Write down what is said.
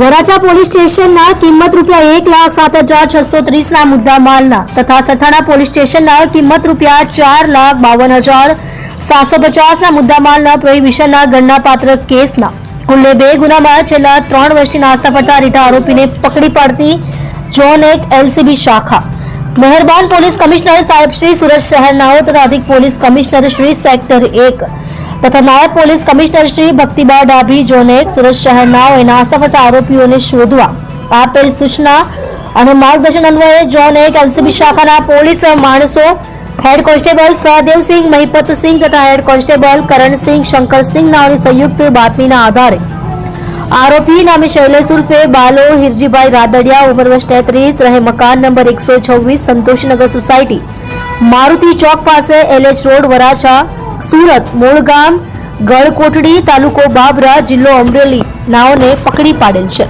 Varachha police સ્ટેશનના કિંમત રૂપિયા એક લાખ સાત હજાર છસો ત્રીસના મુદ્દા માલના તથા સથાણા પોલીસ સ્ટેશનના કિંમત રૂપિયા ચાર લાખ બાવન હજાર સાતસો પચાસના મુદ્દા માલના પ્રોહિબિશનના ગણનાપાત્ર કેસના. કુલ્લે બે ગુનામાં છેલ્લા ત્રણ વર્ષથી નાસ્તા ફરતા રીટા આરોપીને પકડી પાડતી જોન એક એલસીબી શાખા. મહેરબાન પોલીસ કમિશનર સાહેબ શ્રી સુરત શહેરનાઓ તથા અધિક પોલીસ કમિશનર શ્રી સેક્ટર એક. તથા નાયબ પોલીસ કમિશનર શ્રી ભક્તિબા ડાભી, જોને સુરત શહેરના નાસ્તા ફરતા આરોપીઓને શોધવા આપેલ સૂચના અને માર્ગદર્શન અન્વયે જોન એક એલસીબી શાખાના પોલીસ માણસો, હેડ કોન્સ્ટેબલ સહદેવસિંહ મહિપતસિંહ તથા હેડ કોન્સ્ટેબલ કરણસિંહ શંકરસિંહ નાઓની સંયુક્ત બાતમીના આધારે. આરોપી નામે શૈલેષ ઉર્ફે બાલો હિરજીભાઈ રાદડિયા, ઉંમર વર્ષ તેત્રીસ, રહે મકાન નંબર એકસો છવ્વીસ, સંતોષનગર સોસાયટી, મારુતિ ચોક પાસે એલએચ રોડ, વરાછા સુરત મૂળગામ ગળકોટડી તાલુકો બાબરા જિલ્લો અમરેલી નાઓને પકડી પાડેલ છે.